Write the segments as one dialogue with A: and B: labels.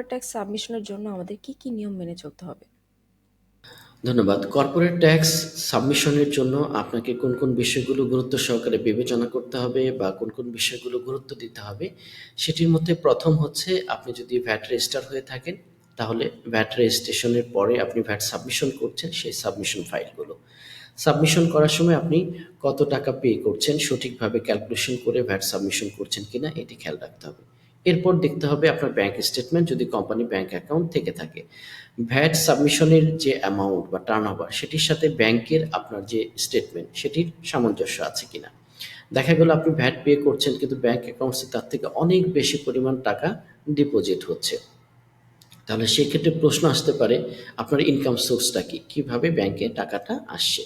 A: Corporate tax সাবমিশনের জন্য আমাদের কি, কি নিয়ম মেনে চলতে হবে?
B: ধন্যবাদ। কর্পোরেট ট্যাক্স সাবমিশনের জন্য আপনাকে কোন, কোন বিষয়গুলো গুরুত্ব সহকারে বিবেচনা করতে হবে বা কোন, কোন বিষয়গুলো গুরুত্ব দিতে হবে, সেটির মধ্যে প্রথম হচ্ছে আপনি যদি ভ্যাট রেজিস্টার হয়ে থাকেন, তাহলে ভ্যাট রেজিস্ট্রেশনের পরে আপনি ভ্যাট সাবমিশন করছেন সেই সাবমিশন ফাইলগুলো। সাবমিশন করার সময় আপনি কত টাকা পে করছেন সঠিকভাবে ক্যালকুলেশন করে ভ্যাট সাবমিশন করছেন কিনা এটি খেয়াল রাখতে হবে। এরপর দেখতে হবে আপনার ব্যাংক স্টেটমেন্ট যদি কোম্পানি ব্যাংক অ্যাকাউন্ট থেকে থাকে। ভ্যাট সাবমিশনের যে অ্যামাউন্ট বা টার্নওভার সেটির সাথে ব্যাংকের আপনার যে স্টেটমেন্ট সেটির সামঞ্জস্য আছে কিনা। দেখা গেল আপনি ভ্যাট পে করছেন, কিন্তু ব্যাংক অ্যাকাউন্টসে তার থেকে অনেক বেশি পরিমাণ টাকা ডিপোজিট হচ্ছে। তাহলে সেক্ষেত্রে প্রশ্ন আসতে পারে, আপনার ইনকাম সোর্সটা কি? কীভাবে ব্যাংকে টাকাটা আসছে?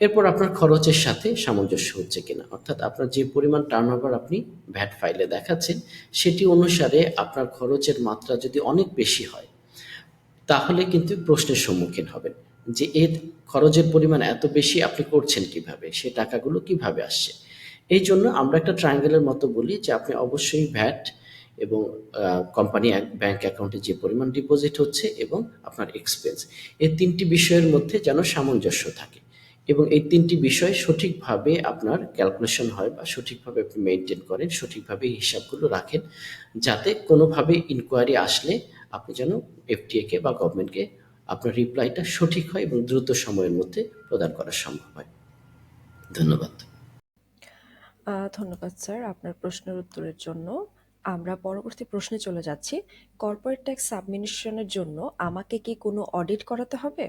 B: এরপর আপনার খরচের সাথে সামঞ্জস্য হচ্ছে কিনা? অর্থাৎ আপনার যে পরিমাণ টার্নওভার আপনি ভ্যাট ফাইলে দেখাচ্ছেন, সেটি অনুসারে আপনার খরচের মাত্রা যদি অনেক বেশি হয়, তাহলে কিন্তু প্রশ্নের সম্মুখীন হবেন যে এর খরচের পরিমাণ এত বেশি আপনি করছেন কীভাবে? সে টাকাগুলো কীভাবে আসছে? এই জন্য আমরা একটা ট্রায়াঙ্গেলের মতো বলি যে আপনি অবশ্যই ভ্যাট এবং কোম্পানি ব্যাংক অ্যাকাউন্টে যে পরিমাণ ডিপোজিট হচ্ছে এবং আপনার এক্সপেন্স এই তিনটি বিষয়ের মধ্যে যেন সামঞ্জস্য থাকে। এবং এই তিনটি বিষয় সঠিকভাবে আপনার ক্যালকুলেশন হয় বা সঠিকভাবে আপনি মেনটেন করেন, সঠিকভাবে হিসাবগুলো রাখেন, যাতে কোনোভাবে ইনকোয়ারি আসলে আপনি যেন এফটিএকে বা গভর্নমেন্টকে আপনার রিপ্লাইটা সঠিক হয় এবং দ্রুত সময়ের মধ্যে প্রদান করা সম্ভব হয়। ধন্যবাদ।
A: ধন্যবাদ স্যার আপনার প্রশ্নের উত্তরের জন্য। আমরা পরবর্তী প্রশ্নে চলে যাচ্ছি। কর্পোরেট ট্যাক্স সাবমিশনের জন্য আমাকে কি কোনো অডিট করাতে হবে?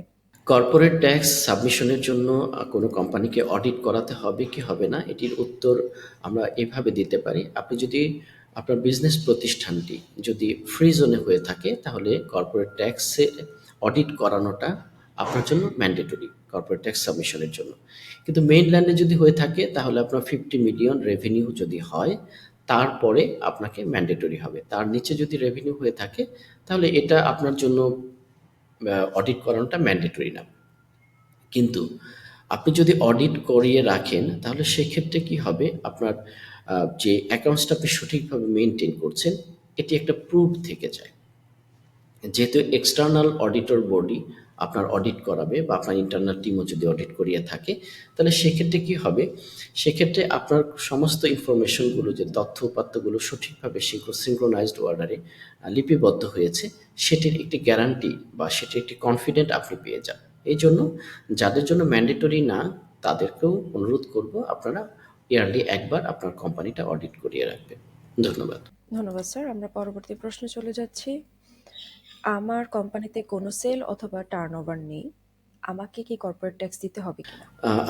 B: কর্পোরেট ট্যাক্স সাবমিশনের জন্য কোনো কোম্পানিকে অডিট করাতে হবে কি হবে না? এটির উত্তর আমরা এভাবে দিতে পারি। আপনি যদি আপনার বিজনেস প্রতিষ্ঠানটি যদি ফ্রি জোনে হয়ে থাকে, তাহলে কর্পোরেট ট্যাক্সে অডিট করানোটা আপনার জন্য ম্যান্ডেটরি কর্পোরেট ট্যাক্স সাবমিশনের জন্য। কিন্তু মেইনল্যান্ডে যদি হয়ে থাকে, তাহলে আপনার ফিফটি মিলিয়ন রেভিনিউ যদি হয়, তারপরে আপনাকে ম্যান্ডেটরি হবে। তার নিচে যদি রেভিনিউ হয়ে থাকে, তাহলে এটা আপনার জন্য অডিট করানোটা ম্যান্ডেটরি না। কিন্তু আপনি যদি অডিট করিয়ে রাখেন, তাহলে সেক্ষেত্রে কি হবে? আপনার যে অ্যাকাউন্টসটা আপনি সঠিকভাবে মেনটেন করছেন, এটি একটা প্রুফ থেকে যায়। যেহেতু এক্সটার্নাল অডিটর বডি আপনার অডিট করাবে বা আপনার ইন্টারনাল টিমও যদি অডিট করিয়ে থাকে, তাহলে সেক্ষেত্রে কি হবে? সেক্ষেত্রে আপনার সমস্ত ইনফরমেশনগুলো যে তথ্য উপাত্তগুলো সঠিকভাবে সিঙ্ক্রোনাইজড অর্ডারে লিপিবদ্ধ হয়েছে, সেটির একটি গ্যারান্টি বা সেটির একটি কনফিডেন্ট আপনি পেয়ে যান। এই জন্য যাদের জন্য ম্যান্ডেটরি না, তাদেরকেও অনুরোধ করব আপনারা ইয়ারলি একবার আপনার কোম্পানিটা অডিট করিয়ে রাখবেন। ধন্যবাদ।
A: ধন্যবাদ স্যার আমরা পরবর্তী প্রশ্নে চলে যাচ্ছি। আমার কোম্পানিতে কোনো সেল অথবা টার্নওভার নেই, আমাকে কি কর্পোরেট ট্যাক্স দিতে হবে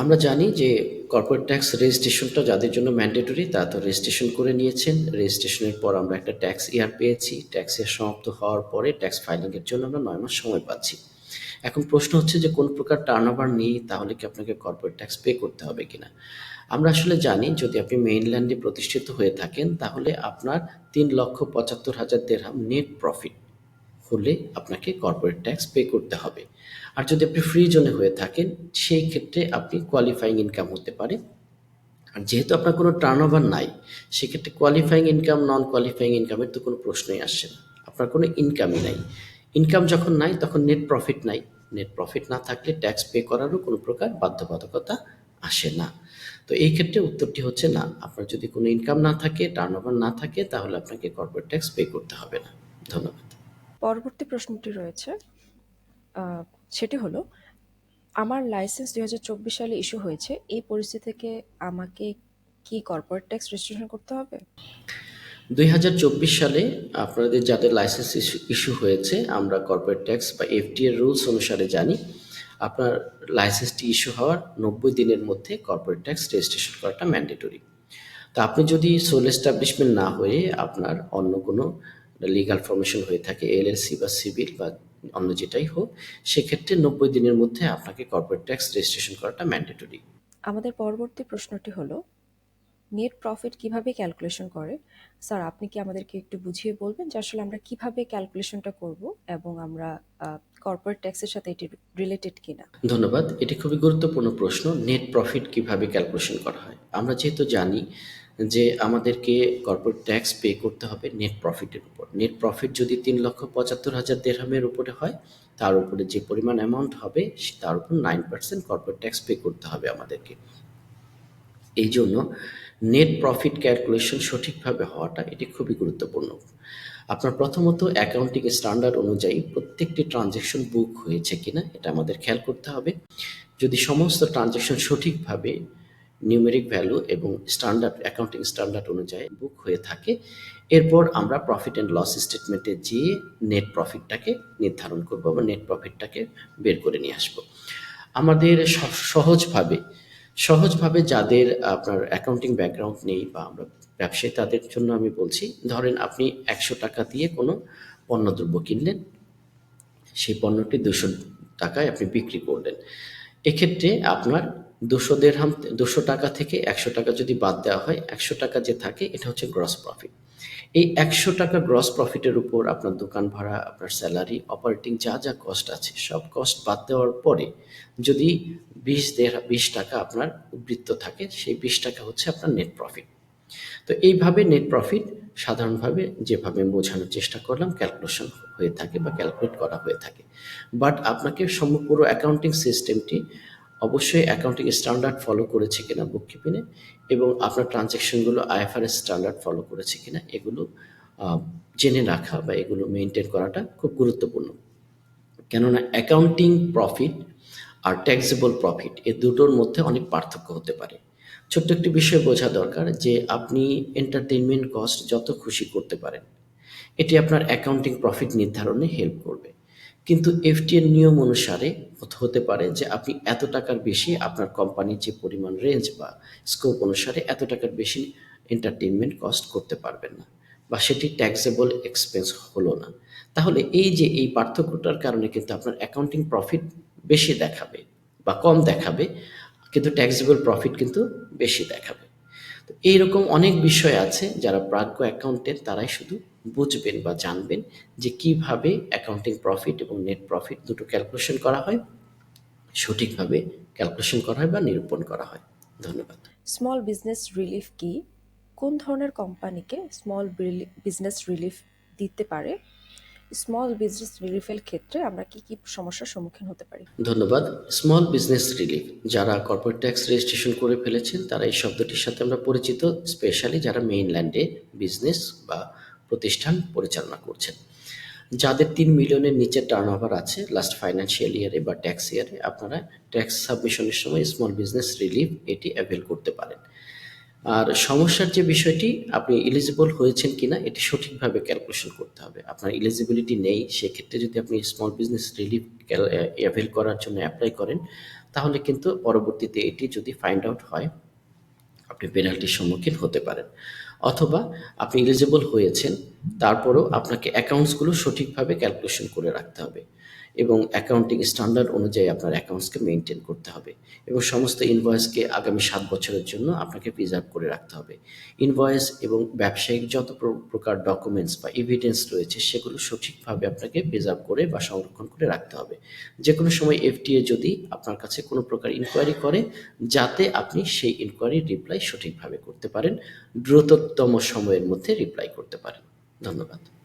B: আমরা জানি যে কর্পোরেট ট্যাক্স রেজিস্ট্রেশনটা যাদের জন্য ম্যান্ডেটরি তা তো রেজিস্ট্রেশন করে নিয়েছেন। রেজিস্ট্রেশনের পর আমরা একটা ট্যাক্স ইয়ার পেয়েছি। ট্যাক্সের সমাপ্ত হওয়ার পরে ট্যাক্স ফাইলিংয়ের জন্য আমরা নয় মাস সময় পাচ্ছি। এখন প্রশ্ন হচ্ছে যে কোন প্রকার টার্ন ওভার নেই, তাহলে কি আপনাকে কর্পোরেট ট্যাক্স পে করতে হবে কিনা? আমরা আসলে জানি, যদি আপনি মেইনল্যান্ডে প্রতিষ্ঠিত হয়ে থাকেন, তাহলে আপনার তিন লক্ষ পঁচাত্তর হাজার দেড়হাম নেট প্রফিট হলে আপনাকে কর্পোরেট ট্যাক্স পে করতে হবে। আর যদি আপনি ফ্রি জোনে হয়ে থাকেন, সেই ক্ষেত্রে আপনি কোয়ালিফাইং ইনকাম হতে পারে। আর যেহেতু আপনার কোনো টার্ন ওভার নাই, সেক্ষেত্রে কোয়ালিফাইং ইনকাম নন কোয়ালিফাইং ইনকামের তো কোনো প্রশ্নই আসছে না। আপনার কোনো ইনকামই নাই। ইনকাম যখন নাই, তখন নেট প্রফিট নাই। নেট প্রফিট না থাকলে ট্যাক্স পে করারও কোনো প্রকার বাধ্যবাধকতা আসে না। তো এই ক্ষেত্রে উত্তরটি হচ্ছে না, আপনার যদি কোনো ইনকাম না থাকে টার্ন ওভার না থাকে, তাহলে আপনাকে কর্পোরেট ট্যাক্স পে করতে হবে না। ধন্যবাদ।
A: পরবর্তী প্রশ্নটি রয়েছে সেটি হলো, আমার লাইসেন্স দুই চব্বিশ সালে ইস্যু হয়েছে, এই পরিস্থিতি থেকে আমাকে কি কর্পোরেট ট্যাক্স রেজিস্ট্রেশন করতে হবে?
B: দুই হাজার চব্বিশ সালে আপনাদের যাদের লাইসেন্স ইস্যু হয়েছে, আমরা কর্পোরেট ট্যাক্স বা এফডিএর রুলস অনুসারে জানি, আপনার লাইসেন্সটি ইস্যু হওয়ার নব্বই দিনের মধ্যে কর্পোরেট ট্যাক্স রেজিস্ট্রেশন করাটা ম্যান্ডেটরি তা আপনি যদি সোল এস্টাবলিশমেন্ট না হয়ে আপনার অন্য কোনো লিগাল ফর্মেশন হয়ে থাকে এলএলসি বা সিভিল বা অন্য যেটাই হোক সেক্ষেত্রে নব্বই দিনের মধ্যে আপনাকে কর্পোরেট ট্যাক্স রেজিস্ট্রেশন করাটা ম্যান্ডেটরি
A: আমাদের পরবর্তী প্রশ্নটি হলো নেট প্রফিট কীভাবে ক্যালকুলেশন করে? স্যার আপনি কি আমাদেরকে একটু বুঝিয়ে বলবেন যে আসলে আমরা কীভাবে ক্যালকুলেশনটা করব এবং আমরা কর্পোরেট ট্যাক্সের সাথে এটি রিলেটেড কিনা?
B: ধন্যবাদ। এটি খুবই গুরুত্বপূর্ণ প্রশ্ন নেট প্রফিট কীভাবে ক্যালকুলেশন করা হয়? আমরা যেহেতু জানি যে আমাদেরকে কর্পোরেট ট্যাক্স পে করতে হবে নেট প্রফিটের উপর। নেট প্রফিট যদি তিন লক্ষ পঁচাত্তর হাজার দেড়হামের উপরে হয়, তার উপরে যে পরিমাণ অ্যামাউন্ট হবে তার উপর nine percent corporate tax pay করতে হবে আমাদেরকে। এই জন্য নেট প্রফিট ক্যালকুলেশন সঠিকভাবে হওয়াটা এটি খুবই গুরুত্বপূর্ণ। আপনার প্রথমত অ্যাকাউন্টিং স্ট্যান্ডার্ড অনুযায়ী প্রত্যেকটি ট্রানজ্যাকশন বুক হয়েছে কিনা, এটা আমাদের খেয়াল করতে হবে। যদি সমস্ত ট্রানজ্যাকশন সঠিকভাবে নিউমেরিক ভ্যালু এবং স্ট্যান্ডার্ড অ্যাকাউন্টিং স্ট্যান্ডার্ড অনুযায়ী বুক হয়ে থাকে। এরপর আমরা প্রফিট অ্যান্ড লস স্টেটমেন্টে যেয়ে নেট প্রফিটটাকে নির্ধারণ করব বা নেট প্রফিটটাকে বের করে নিয়ে আসব। আমাদের সহজভাবে সহজভাবে যাদের আপনার অ্যাকাউন্টিং ব্যাকগ্রাউন্ড নেই বা আমরা ব্যবসায়ী তাদের জন্য আমি বলছি, ধরেন আপনি একশো টাকা দিয়ে কোনো পণ্যদ্রব্য কিনলেন, সেই পণ্যটি দুশো টাকায় আপনি বিক্রি করলেন। এক্ষেত্রে আপনার দুশো দেড়হাম দুশো টাকা থেকে একশো টাকা যদি বাদ দেওয়া হয়, একশো টাকা যে থাকে, এটা হচ্ছে গ্রস প্রফিট এই একশো টাকা গ্রস প্রফিটের উপর আপনার দোকান ভাড়া, আপনার স্যালারি অপারেটিং যা যা কস্ট আছে, সব কস্ট বাদ দেওয়ার পরে যদি বিশ দেড়, বিশ টাকা আপনার উদ্বৃত্ত থাকে, সেই বিশ টাকা হচ্ছে আপনার নেট প্রফিট তো এইভাবে নেট প্রফিট সাধারণভাবে যেভাবে বোঝানোর চেষ্টা করলাম ক্যালকুলেশন হয়ে থাকে বা ক্যালকুলেট করা হয়ে থাকে। বাট আপনাকে সম্পূর্ণ অ্যাকাউন্টিং সিস্টেমটি অবশ্যই অ্যাকাউন্টিং স্ট্যান্ডার্ড ফলো করেছে কিনা বুককিপিংয়ে এবং আপনার ট্রানজ্যাকশনগুলো আইএফআরএস স্ট্যান্ডার্ড ফলো করেছে কিনা এগুলো জেনে রাখা বা এগুলো মেনটেন করাটা খুব গুরুত্বপূর্ণ। কেননা অ্যাকাউন্টিং প্রফিট আর ট্যাক্সেবল প্রফিট এ দুটোর মধ্যে অনেক পার্থক্য হতে পারে। ছোট্ট একটি বিষয় বোঝা দরকার যে আপনি এন্টারটেইনমেন্ট কস্ট যত খুশি করতে পারেন, এটি আপনার অ্যাকাউন্টিং প্রফিট নির্ধারণে হেল্প করবে। কিন্তু এফটিএর নিয়ম অনুসারে হতে- পারে যে আপনি এত টাকার বেশি আপনার কোম্পানির যে পরিমাণ রেঞ্জ বা স্কোপ অনুসারে এত টাকার বেশি এন্টারটেইনমেন্ট কস্ট করতে পারবেন না বা সেটি ট্যাক্সেবল এক্সপেন্স হলো না। তাহলে এই যে এই পার্থক্যটার কারণে কিন্তু আপনার অ্যাকাউন্টিং প্রফিট বেশি দেখাবে বা কম দেখাবে, কিন্তু ট্যাক্সেবল প্রফিট কিন্তু বেশি দেখাবে। তো এইরকম অনেক বিষয় আছে যারা প্রাজ্ঞ অ্যাকাউন্টের, তারাই শুধু বুঝবেন বা জানবেন যে কীভাবে অ্যাকাউন্টিং প্রফিট এবং নেট প্রফিট দুটো ক্যালকুলেশন করা হয়, সঠিকভাবে ক্যালকুলেশন করা হয় বা নিরূপণ করা হয়। ধন্যবাদ।
A: স্মল বিজনেস রিলিফ কি? কোন ধরনের কোম্পানিকে স্মল বিজনেস রিলিফ দিতে পারে? স্মল বিজনেস রিলিফের ক্ষেত্রে আমরা কি কি সমস্যার সম্মুখীন হতে পারি?
B: ধন্যবাদ। স্মল বিজনেস রিলিফ যারা কর্পোরেট ট্যাক্স রেজিস্ট্রেশন করে ফেলেছেন, তারা এই শব্দটির সাথে আমরা পরিচিত স্পেশালি যারা মেইনল্যান্ডে বিজনেস বা প্রতিষ্ঠান পরিচালনা করছেন। যাদের তিন মিলিয়নের নিচে টার্ন আছে লাস্ট ফাইন্যান্সিয়াল ইয়ারে বা ট্যাক্স ইয়ারে আপনারা ট্যাক্স সাবমিশনের সময় স্মল বিজনেস রিলিফ এটি অ্যাভেল করতে পারেন। আর সমস্যার যে বিষয়টি আপনি এলিজিবল হয়েছেন কিনা, এটি সঠিকভাবে ক্যালকুলেশন করতে হবে। আপনার এলিজিবিলিটি নেই, সেক্ষেত্রে যদি আপনি স্মল বিজনেস রিলিফ অ্যাভেল করার জন্য অ্যাপ্লাই করেন, তাহলে কিন্তু পরবর্তীতে এটি যদি ফাইন্ড আউট হয়, আপনি পেনাল্টির সম্মুখীন হতে পারেন। অথবা আপনি এলিজিবল হয়েছেন, তারপরেও আপনাকে অ্যাকাউন্টসগুলো সঠিকভাবে ক্যালকুলেশন করে রাখতে হবে। এবং অ্যাকাউন্টিং স্ট্যান্ডার্ড অনুযায়ী আপনার অ্যাকাউন্টসকে মেনটেন করতে হবে এবং সমস্ত ইনভয়েসকে আগামী সাত বছরের জন্য আপনাকে প্রিজার্ভ করে রাখতে হবে। ইনভয়েস এবং ব্যবসায়িক যত প্রকার ডকুমেন্টস বা এভিডেন্স রয়েছে সেগুলো সঠিকভাবে আপনাকে প্রিজার্ভ করে বা সংরক্ষণ করে রাখতে হবে। যে কোনো সময় এফটিএ যদি আপনার কাছে কোনো প্রকার ইনকোয়ারি করে, যাতে আপনি সেই ইনকোয়ারির রিপ্লাই সঠিকভাবে করতে পারেন, দ্রুততম সময়ের মধ্যে রিপ্লাই করতে পারেন। ধন্যবাদ।